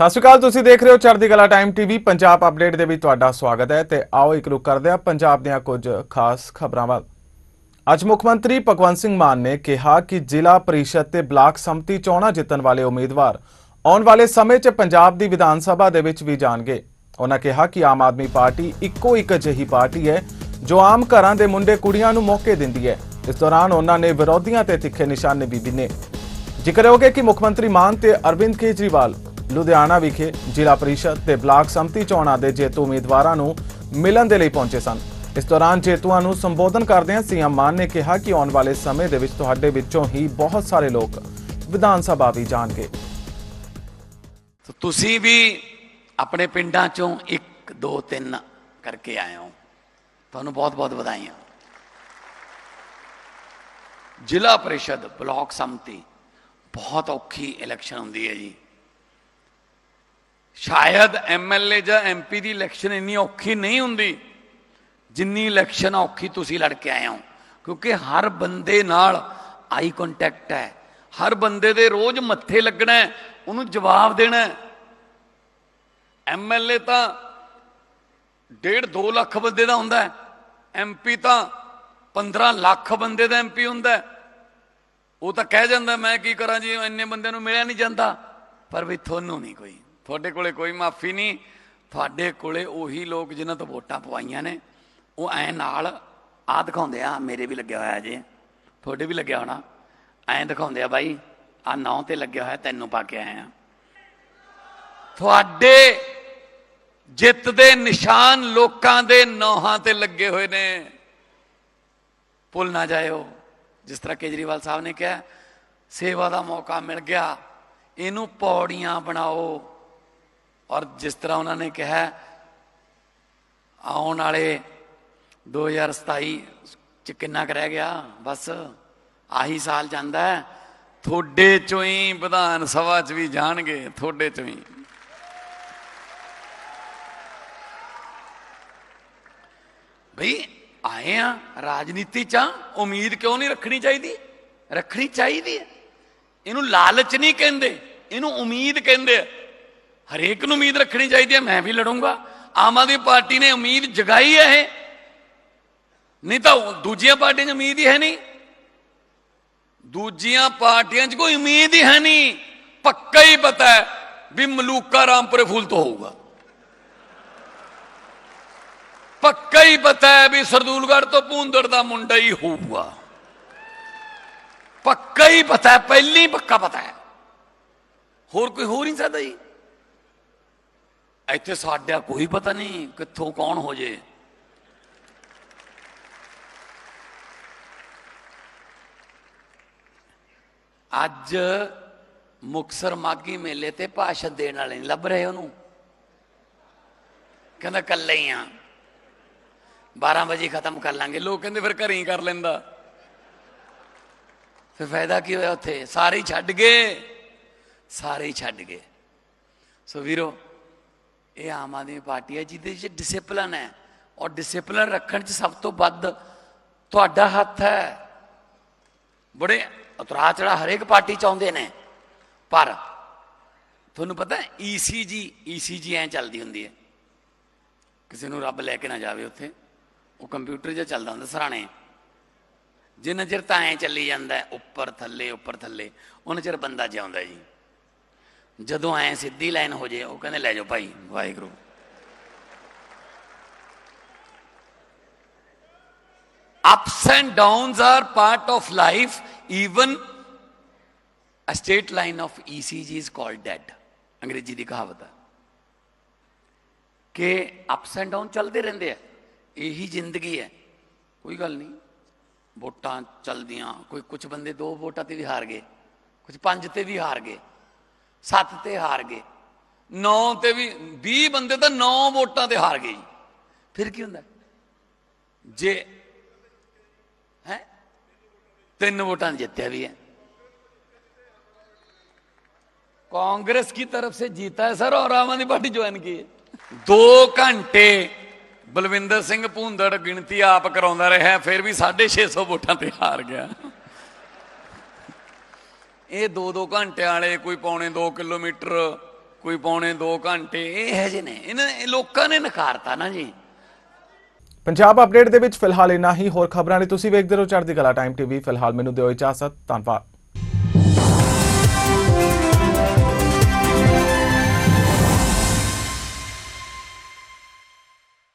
ਸਤਿ ਸ਼੍ਰੀ ਅਕਾਲ, ਤੁਸੀਂ ਦੇਖ ਰਹੇ ਹੋ ਚੜ੍ਹਦੀ ਕਲਾ ਟਾਈਮ ਟੀਵੀ। ਪੰਜਾਬ ਅਪਡੇਟ ਦੇ ਵਿੱਚ ਤੁਹਾਡਾ ਸਵਾਗਤ ਹੈ ਤੇ ਆਓ ਇੱਕ ਰੁਕ ਕਰਦੇ ਹਾਂ ਪੰਜਾਬ ਦੀਆਂ ਕੁਝ ਖਾਸ ਖਬਰਾਂ ਵੱਲ। ਅੱਜ ਮੁੱਖ ਮੰਤਰੀ ਭਗਵੰਤ ਸਿੰਘ ਮਾਨ ਨੇ ਕਿਹਾ ਕਿ ਜ਼ਿਲ੍ਹਾ ਪਰਿਸ਼ਦ ਤੇ ਬਲਾਕ ਸੰਮਤੀ ਚੋਣਾਂ ਜਿੱਤਣ ਵਾਲੇ ਉਮੀਦਵਾਰ ਆਉਣ ਵਾਲੇ ਸਮੇਂ 'ਚ ਪੰਜਾਬ ਦੀ ਵਿਧਾਨ ਸਭਾ ਦੇ ਵਿੱਚ ਵੀ ਜਾਣਗੇ। ਉਹਨਾਂ ਕਿਹਾ ਕਿ ਆਮ ਆਦਮੀ ਪਾਰਟੀ ਇੱਕੋ ਇੱਕ ਅਜਿਹੀ ਪਾਰਟੀ ਹੈ ਜੋ ਆਮ ਘਰਾਂ ਦੇ ਮੁੰਡੇ ਕੁੜੀਆਂ ਨੂੰ ਮੌਕੇ ਦਿੰਦੀ ਹੈ। ਇਸ ਦੌਰਾਨ ਉਹਨਾਂ ਨੇ ਵਿਰੋਧੀਆਂ ਤੇ ਤਿੱਖੇ ਨਿਸ਼ਾਨੇ ਵੀ ਬਿੰਨੇ। ਜ਼ਿਕਰ ਹੋ ਗਿਆ ਕਿ ਮੁੱਖ ਮੰਤਰੀ ਮਾਨ ਤੇ ਅਰਵਿੰਦ ਕੇਜਰੀਵਾਲ ਲੁਧਿਆਣਾ ਵਿਖੇ ਜ਼ਿਲ੍ਹਾ ਪਰਿਸ਼ਦ ਤੇ ਬਲਾਕ ਸੰਮਤੀ ਚੋਣਾਂ ਦੇ ਜੇਤੂ ਉਮੀਦਵਾਰਾਂ ਨੂੰ ਮਿਲਣ ਦੇ ਲਈ ਪਹੁੰਚੇ ਸਨ। ਇਸ ਦੌਰਾਨ ਜੇਤੂਆਂ ਨੂੰ ਸੰਬੋਧਨ ਕਰਦਿਆਂ ਸੀਐਮ ਮਾਨ ਨੇ ਕਿਹਾ ਕਿ ਆਉਣ ਵਾਲੇ ਸਮੇਂ ਦੇ ਵਿੱਚ ਤੁਹਾਡੇ ਵਿੱਚੋਂ ਹੀ ਬਹੁਤ ਸਾਰੇ ਲੋਕ ਵਿਧਾਨ ਸਭਾ ਵੀ ਜਾਣਗੇ। ਤੁਸੀਂ ਵੀ ਆਪਣੇ ਪਿੰਡਾਂ ਚੋਂ 1 2 3 ਕਰਕੇ ਆਏ ਹੋ। ਤੁਹਾਨੂੰ ਬਹੁਤ ਬਹੁਤ ਵਧਾਈਆਂ। ਜ਼ਿਲ੍ਹਾ ਪਰਿਸ਼ਦ ਬਲਾਕ ਸੰਮਤੀ ਬਹੁਤ ਔਖੀ ਇਲੈਕਸ਼ਨ ਹੁੰਦੀ ਹੈ ਜੀ। ਸ਼ਾਇਦ ਐਮਐਲਏ ਜਾਂ ਐਮਪੀ ਦੀ ਇਲੈਕਸ਼ਨ ਇੰਨੀ ਔਖੀ ਨਹੀਂ ਹੁੰਦੀ, ਜਿੰਨੀ ਇਲੈਕਸ਼ਨ ਔਖੀ ਤੁਸੀਂ ਲੜ ਕੇ ਆਏ ਹੋ। ਕਿਉਂਕਿ ਹਰ ਬੰਦੇ ਨਾਲ ਆਈ ਕੰਟੈਕਟ ਹੈ। ਹਰ ਬੰਦੇ ਦੇ ਰੋਜ਼ ਮੱਥੇ ਲੱਗਣਾ ਉਹਨੂੰ ਜਵਾਬ ਦੇਣਾ ਹੈ। ਐਮਐਲਏ ਤਾਂ 1.5 2 ਲੱਖ ਬੰਦੇ ਦਾ ਹੁੰਦਾ ਹੈ ਐਮਪੀ ਤਾਂ 15 ਲੱਖ ਬੰਦੇ ਦਾ ਐਮਪੀ ਹੁੰਦਾ ਉਹ ਤਾਂ ਕਹਿ ਜਾਂਦਾ, ਮੈਂ ਕੀ ਕਰਾਂ ਜੀ, ਇੰਨੇ ਬੰਦਿਆਂ ਨੂੰ ਮਿਲਿਆ ਨਹੀਂ ਜਾਂਦਾ। ਪਰ ਵੀ ਤੁਹਾਨੂੰ ਨਹੀਂ ਕੋਈ। ਤੁਹਾਡੇ ਕੋਲੇ ਕੋਈ ਮਾਫੀ ਨਹੀਂ। ਤੁਹਾਡੇ ਕੋਲੇ ਉਹੀ ਲੋਕ ਜਿਨ੍ਹਾਂ ਤੋਂ ਵੋਟਾਂ ਪਵਾਈਆਂ ਨੇ। ਉਹ ਐ ਨਾਲ ਆ ਦਿਖਾਉਂਦੇ ਆ, ਮੇਰੇ ਵੀ ਲੱਗਿਆ ਹੋਇਆ ਜੇ। ਤੁਹਾਡੇ ਵੀ ਲੱਗਿਆ ਹੋਣਾ। ਐਂ ਦਿਖਾਉਂਦੇ ਆ ਬਾਈ ਆ ਨੌ ਤੇ ਲੱਗਿਆ ਹੋਇਆ, ਤੈਨੂੰ ਪਾ ਕੇ ਆਏ ਆ। ਤੁਹਾਡੇ ਜਿੱਤ ਦੇ ਨਿਸ਼ਾਨ ਲੋਕਾਂ ਦੇ ਨੌਹਾਂ ਤੇ ਲੱਗੇ ਹੋਏ ਨੇ। ਭੁੱਲ ਨਾ ਜਾਇਓ। ਜਿਸ ਤਰ੍ਹਾਂ ਕੇਜਰੀਵਾਲ ਸਾਹਿਬ ਨੇ ਕਿਹਾ, ਸੇਵਾ ਦਾ ਮੌਕਾ ਮਿਲ ਗਿਆ, ਇਹਨੂੰ ਪੌੜੀਆਂ ਬਣਾਓ। ਔਰ ਜਿਸ ਤਰ੍ਹਾਂ ਉਹਨਾਂ ਨੇ ਕਿਹਾ ਆਉਣ ਵਾਲੇ 2027 ਚ ਕਿੰਨਾ ਕੁ ਰਹਿ ਗਿਆ? ਬਸ ਆਹੀ ਸਾਲ ਜਾਂਦਾ ਹੈ। ਤੁਹਾਡੇ ਚੋਂ ਹੀ ਵਿਧਾਨ ਸਭਾ ਚ ਵੀ ਜਾਣਗੇ ਤੁਹਾਡੇ ਚੋਂ ਹੀ। ਭਈ ਆਏ ਆ ਰਾਜਨੀਤੀ ਚ ਆ, ਉਮੀਦ ਕਿਉਂ ਨਹੀਂ ਰੱਖਣੀ ਚਾਹੀਦੀ? ਰੱਖਣੀ ਚਾਹੀਦੀ ਹੈ। ਇਹਨੂੰ ਲਾਲਚ ਨਹੀਂ ਕਹਿੰਦੇ ਇਹਨੂੰ ਉਮੀਦ ਕਹਿੰਦੇ ਆ। ਹਰੇਕ ਨੂੰ ਉਮੀਦ ਰੱਖਣੀ ਚਾਹੀਦੀ ਹੈ, ਮੈਂ ਵੀ ਲੜੂੰਗਾ। ਆਮ ਆਦਮੀ ਪਾਰਟੀ ਨੇ ਉਮੀਦ ਜਗਾਈ ਹੈ ਇਹ। ਨਹੀਂ ਤਾਂ ਦੂਜੀਆਂ ਪਾਰਟੀਆਂ 'ਚ ਉਮੀਦ ਹੀ ਹੈ ਨਹੀਂ। ਦੂਜੀਆਂ ਪਾਰਟੀਆਂ 'ਚ ਕੋਈ ਉਮੀਦ ਹੀ ਹੈ ਨਹੀਂ। ਪੱਕਾ ਹੀ ਪਤਾ ਹੈ ਵੀ ਮਲੂਕਾ ਰਾਮਪੁਰੇ ਫੂਲ ਤੋਂ ਹੋਊਗਾ। ਪੱਕਾ ਹੀ ਪਤਾ ਹੈ ਵੀ ਸਰਦੂਲਗੜ੍ਹ ਤੋਂ ਪੂੰਦੜ ਦਾ ਮੁੰਡਾ ਹੀ ਹੋਊਗਾ। ਪੱਕਾ ਹੀ ਪਤਾ ਹੈ, ਪਹਿਲੀ ਪੱਕਾ ਪਤਾ ਹੈ। ਹੋਰ ਕੋਈ ਹੋ ਨਹੀਂ ਸਕਦਾ ਜੀ। ਇੱਥੇ ਸਾਡਾ ਕੋਈ ਪਤਾ ਨਹੀਂ ਕਿੱਥੋਂ ਕੌਣ ਹੋ ਜੇ। ਅੱਜ ਮੁਕਸਰ ਮਾਗੀ ਮੇਲੇ ਤੇ ਭਾਸ਼ਣ ਦੇਣ ਵਾਲੇ ਨਹੀਂ ਲੱਭ ਰਹੇ ਉਹਨੂੰ। ਕਹਿੰਦਾ ਕੱਲੇ ਹੀ ਆ। 12 ਵਜੇ ਖਤਮ ਕਰ ਲਾਂਗੇ। ਲੋਕ ਕਹਿੰਦੇ ਫਿਰ ਘਰੇ ਹੀ ਕਰ ਲੈਂਦਾ। ਫਿਰ ਫਾਇਦਾ ਕੀ ਹੋਇਆ ਉੱਥੇ? ਸਾਰੇ ਹੀ ਛੱਡ ਗਏ। ਸਾਰੇ ਹੀ ਛੱਡ ਗਏ। ਸੋ ਵੀਰੋ ਇਹ ਆਮ ਆਦਮੀ ਪਾਰਟੀ ਹੈ, ਜਿਹਦੇ 'ਚ ਡਿਸਪਲਨ ਹੈ। ਔਰ ਡਿਸਪਲਿਨ ਰੱਖਣ 'ਚ ਸਭ ਤੋਂ ਵੱਧ ਤੁਹਾਡਾ ਹੱਥ ਹੈ। ਬੜੇ ਉਤਰਾ ਚੜਾ ਹਰੇਕ ਪਾਰਟੀ ਚਾਹੁੰਦੇ ਨੇ। ਪਰ ਤੁਹਾਨੂੰ ਪਤਾ ਈਸੀਜੀ ਈਸੀਜੀ ਐ ਚੱਲਦੀ ਹੁੰਦੀ ਹੈ। ਕਿਸੇ ਨੂੰ ਰੱਬ ਲੈ ਕੇ ਨਾ ਜਾਵੇ ਉੱਥੇ। ਉਹ ਕੰਪਿਊਟਰ ਜਿਹਾ ਚੱਲਦਾ ਹੁੰਦਾ ਸਰਾਣੇ। ਜਿੰਨਾ ਚਿਰ ਤਾਂ ਐ ਚੱਲੀ ਜਾਂਦਾ ਉੱਪਰ, ਥੱਲੇ ਉੱਪਰ, ਥੱਲੇ, ਉਹਨਾਂ ਚਿਰ ਬੰਦਾ ਜਿਉਂਦਾ ਜੀ। ਜਦੋਂ ਐ ਸਿੱਧੀ ਲਾਈਨ ਹੋ ਜੇ, ਉਹ ਕਹਿੰਦੇ, ਲੈ ਜਾਓ ਭਾਈ, Waheguru. Ups and downs are part of life. Even a straight line of ecg is called dead ਅੰਗਰੇਜ਼ੀ ਦੀ ਕਹਾਵਤ ਹੈ ਕਿ ਅਪਸ ਐਂਡ ਡਾਊਨ ਚੱਲਦੇ ਰਹਿੰਦੇ ਆ। ਇਹੀ ਜ਼ਿੰਦਗੀ ਹੈ। ਕੋਈ ਗੱਲ ਨਹੀਂ। ਵੋਟਾਂ ਚੱਲਦੀਆਂ। ਕੋਈ ਕੁਝ ਬੰਦੇ ਦੋ ਵੋਟਾਂ ਤੇ ਵੀ ਹਾਰ ਗਏ। ਕੁਝ ਪੰਜ ਤੇ ਵੀ ਹਾਰ ਗਏ। ਸੱਤ ਤੇ ਹਾਰ ਗਏ ਨੌ ਤੇ ਵੀ 20 ਬੰਦੇ ਤਾਂ ਨੌ ਵੋਟਾਂ ਤੇ ਹਾਰ ਗਏ ਜੀ ਫਿਰ ਕੀ ਹੁੰਦਾ ਜੇ ਹੈ ਤਿੰਨ ਵੋਟਾਂ ਜਿੱਤਿਆ ਵੀ ਹੈ कांग्रेस की तरफ से जीता है सर और आम आदमी पार्टी ज्वाइन की है दो घंटे ਬਲਵਿੰਦਰ ਸਿੰਘ ਭੂੰਦੜ ਗਿਣਤੀ ਆਪ ਕਰਾਉਂਦਾ ਰਿਹਾ ਫਿਰ ਵੀ 650 ਵੋਟਾਂ ਤੇ ਹਾਰ ਗਿਆ ਇਹ 2-2 ਘੰਟਿਆਂ ਵਾਲੇ ਕੋਈ ਪੌਣੇ 2 ਕਿਲੋਮੀਟਰ, ਕੋਈ ਪੌਣੇ 2 ਘੰਟੇ, ਇਹ ਹੈ ਜੇ ਨੇ। ਇਹਨਾਂ ਇਹ ਲੋਕਾਂ ਨੇ ਨਕਾਰਤਾ ਨਾ ਜੀ। ਪੰਜਾਬ ਅਪਡੇਟ ਦੇ ਵਿੱਚ ਫਿਲਹਾਲ ਇੰਨਾ ਹੀ। ਹੋਰ ਖਬਰਾਂ ਲਈ ਤੁਸੀਂ ਵੇਖਦੇ ਰਹੋ ਚੜ੍ਹਦੀ ਕਲਾ ਟਾਈਮ ਟੀਵੀ। ਫਿਲਹਾਲ ਮੈਨੂੰ ਦਿਓ ਇਜਾਜ਼ਤ। ਧੰਨਵਾਦ।